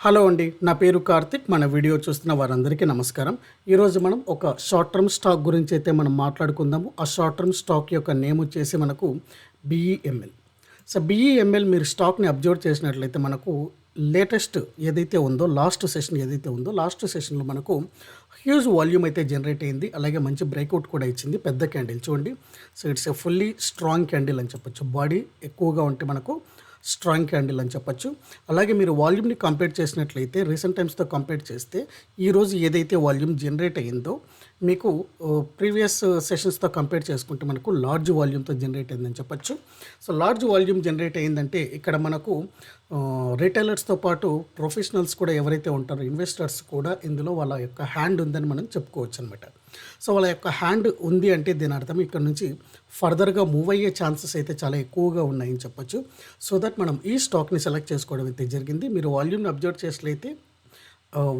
Hello అండి నా పేరు కార్తిక్. మన వీడియో చూస్తున్న వారందరికీ నమస్కారం. ఈరోజు మనం ఒక షార్ట్ టర్మ్ స్టాక్ గురించి అయితే మనం మాట్లాడుకుందాము. ఆ షార్ట్ టర్మ్ స్టాక్ యొక్క నేమ్ వచ్చేసి మనకు బిఈఎంఎల్ సో బిఈఎంఎల్ మీరు స్టాక్ని అబ్జర్వ్ చేసినట్లయితే మనకు లేటెస్ట్ ఏదైతే ఉందో లాస్ట్ సెషన్ ఏదైతే ఉందో లాస్ట్ సెషన్లో మనకు హ్యూజ్ వాల్యూమ్ అయితే జనరేట్ అయింది. అలాగే మంచి బ్రేక్అవుట్ కూడా ఇచ్చింది. పెద్ద క్యాండిల్ చూడండి. So it's a fully strong candle అని చెప్పొచ్చు. బాడీ ఎక్కువగా ఉంటే మనకు స్ట్రాంగ్ క్యాండిల్ అని చెప్పొచ్చు. అలాగే మీరు వాల్యూమ్ని కంపేర్ చేసినట్లయితే రీసెంట్ టైమ్స్తో కంపేర్ చేస్తే ఈరోజు ఏదైతే వాల్యూమ్ జనరేట్ అయ్యిందో మీకు ప్రీవియస్ సెషన్స్తో కంపేర్ చేసుకుంటే మనకు లార్జ్ వాల్యూమ్తో జనరేట్ అయిందని చెప్పొచ్చు. సో లార్జ్ వాల్యూమ్ జనరేట్ అయిందంటే ఇక్కడ మనకు రిటైలర్స్తో పాటు ప్రొఫెషనల్స్ కూడా ఎవరైతే ఉంటారో ఇన్వెస్టర్స్ కూడా ఇందులో వాళ్ళ యొక్క హ్యాండ్ ఉందని మనం చెప్పుకోవచ్చు అనమాట సో వాళ్ళ యొక్క హ్యాండ్ ఉంది అంటే దీని అర్థం ఇక్కడ నుంచి ఫర్దర్గా మూవ్ అయ్యే ఛాన్సెస్ అయితే చాలా ఎక్కువగా ఉన్నాయని చెప్పొచ్చు. సో దట్ మనం ఈ స్టాక్ని సెలెక్ట్ చేసుకోవడం అయితే జరిగింది. మీరు వాల్యూమ్ని అబ్జర్వ్ చేసినట్లయితే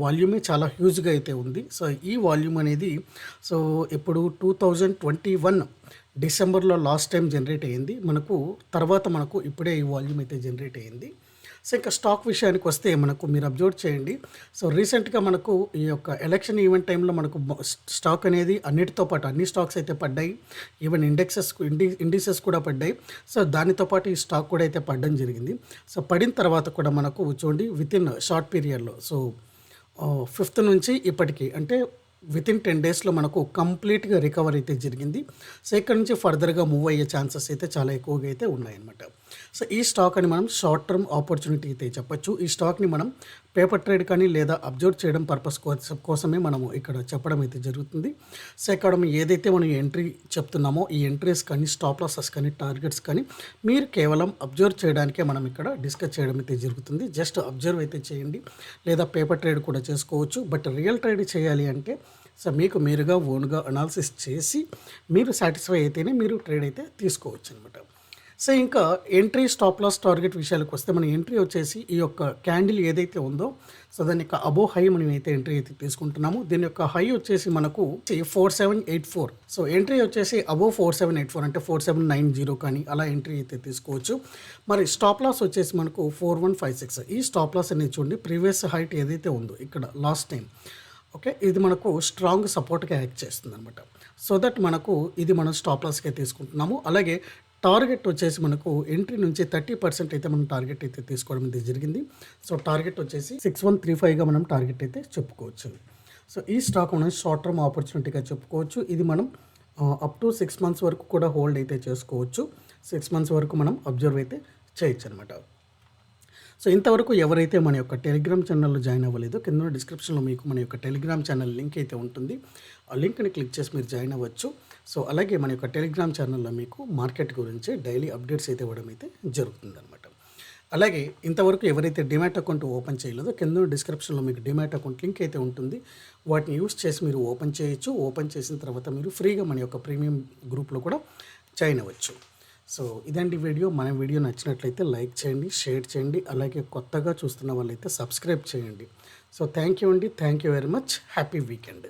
వాల్యూమే చాలా హ్యూజ్గా అయితే ఉంది. సో ఈ వాల్యూమ్ అనేది సో ఇప్పుడు టూ థౌజండ్ ట్వంటీ వన్ డిసెంబర్లో లాస్ట్ టైం జనరేట్ అయ్యింది. మనకు తర్వాత మనకు ఇప్పుడే ఈ వాల్యూమ్ అయితే జనరేట్ అయ్యింది. సో ఇంకా స్టాక్ విషయానికి వస్తే మనకు మీరు అబ్జర్వ్ చేయండి. సో రీసెంట్గా మనకు ఈ యొక్క ఎలక్షన్ ఈవెంట్ టైంలో మనకు స్టాక్ అనేది అన్నిటితో పాటు అన్ని స్టాక్స్ అయితే పడ్డాయి. ఈవెన్ ఇండెక్సెస్ ఇండి ఇండిసెస్ కూడా పడ్డాయి. సో దానితో పాటు ఈ స్టాక్ కూడా అయితే పడడం జరిగింది. సో పడిన తర్వాత కూడా మనకు చూడండి విత్ ఇన్ షార్ట్ పీరియడ్లో. సో ఫిఫ్త్ నుంచి ఇప్పటికి అంటే విత్ ఇన్ టెన్ డేస్లో మనకు కంప్లీట్గా రికవర్ అయితే జరిగింది. సో ఇక్కడ నుంచి ఫర్దర్గా మూవ్ అయ్యే ఛాన్సెస్ అయితే చాలా ఎక్కువగా అయితే ఉన్నాయన్నమాట. సో ఈ స్టాక్ అని మనం షార్ట్ టర్మ్ ఆపర్చునిటీ అయితే చెప్పొచ్చు. ఈ స్టాక్ని మనం పేపర్ ట్రేడ్ కానీ లేదా అబ్జర్వ్ చేయడం పర్పస్ కోసమే మనము ఇక్కడ చెప్పడం అయితే జరుగుతుంది. సో ఇక్కడ ఏదైతే మనం ఎంట్రీ చెప్తున్నామో ఈ ఎంట్రీస్ కానీ స్టాప్ లాసెస్ కానీ టార్గెట్స్ కానీ మీరు కేవలం అబ్జర్వ్ చేయడానికే మనం ఇక్కడ డిస్కస్ చేయడం అయితే జరుగుతుంది. జస్ట్ అబ్జర్వ్ అయితే చేయండి. లేదా పేపర్ ట్రేడ్ కూడా చేసుకోవచ్చు. బట్ రియల్ ట్రేడ్ చేయాలి అంటే సో మీకు మీరుగా ఓన్గా అనాలిసిస్ చేసి మీరు సాటిస్ఫై అయితేనే మీరు ట్రేడ్ అయితే తీసుకోవచ్చు అనమాట సో ఇంకా ఎంట్రీ స్టాప్ లాస్ టార్గెట్ విషయాలకు వస్తే మన ఎంట్రీ వచ్చేసి ఈ యొక్క క్యాండిల్ ఏదైతే ఉందో సో దాని యొక్క అబో హై మనం అయితే ఎంట్రీ అయితే తీసుకుంటున్నాము. దీని యొక్క హై వచ్చేసి మనకు four seven eight four so entry వచ్చేసి above four seven eight four అంటే ఫోర్ సెవెన్ నైన్ జీరో కానీ అలా ఎంట్రీ అయితే తీసుకోవచ్చు. మరి స్టాప్ లాస్ వచ్చేసి మనకు ఫోర్ వన్ ఫైవ్ సిక్స్ ఈ స్టాప్ లాస్ అనేది చూడండి ప్రీవియస్ హైట్ ఏదైతే ఉందో ఇక్కడ లాస్ట్ టైం ఓకే ఇది మనకు స్ట్రాంగ్ సపోర్ట్గా యాక్ట్ చేస్తుంది అనమాట సో దట్ మనకు ఇది మనం స్టాప్ లాస్గా తీసుకుంటున్నాము. అలాగే టార్గెట్ వచ్చేసి మనకు ఎంట్రీ నుంచి థర్టీ పర్సెంట్ అయితే మనం టార్గెట్ అయితే తీసుకోవడం అయితే జరిగింది. సో టార్గెట్ వచ్చేసి సిక్స్ వన్ త్రీ ఫైవ్గా మనం టార్గెట్ అయితే చెప్పుకోవచ్చు. సో ఈ స్టాక్ మనం షార్ట్ టర్మ్ ఆపర్చునిటీగా చెప్పుకోవచ్చు. ఇది మనం అప్ టు సిక్స్ మంత్స్ వరకు కూడా హోల్డ్ అయితే చేసుకోవచ్చు. సిక్స్ మంత్స్ వరకు మనం అబ్జర్వ్ అయితే చేయొచ్చు అనమాట సో ఇంతవరకు ఎవరైతే మన యొక్క టెలిగ్రామ్ ఛానల్లో జాయిన్ అవ్వలేదో కింద డిస్క్రిప్షన్లో మీకు మన యొక్క టెలిగ్రామ్ ఛానల్ లింక్ అయితే ఉంటుంది. ఆ లింక్ని క్లిక్ చేసి మీరు జాయిన్ అవ్వచ్చు. సో అలాగే మన యొక్క టెలిగ్రామ్ ఛానల్లో మీకు మార్కెట్ గురించి డైలీ అప్డేట్స్ అయితే ఇవ్వడం అయితే జరుగుతుందన్నమాట. అలాగే ఇంతవరకు ఎవరైతే డిమాట్ అకౌంట్ ఓపెన్ చేయలేదో కింద డిస్క్రిప్షన్లో మీకు డిమాట్ అకౌంట్ లింక్ అయితే ఉంటుంది. వాటిని యూస్ చేసి మీరు ఓపెన్ చేయొచ్చు. ఓపెన్ చేసిన తర్వాత మీరు ఫ్రీగా మన యొక్క ప్రీమియం గ్రూప్లో కూడా జాయిన్ అవ్వచ్చు. సో ఇదండి వీడియో. మన వీడియో నచ్చినట్లయితే లైక్ చేయండి షేర్ చేయండి అలాగే కొత్తగా చూస్తున్న వాళ్ళైతే సబ్స్క్రైబ్ చేయండి. సో థ్యాంక్ యూ అండి. Thank you very much. Happy weekend.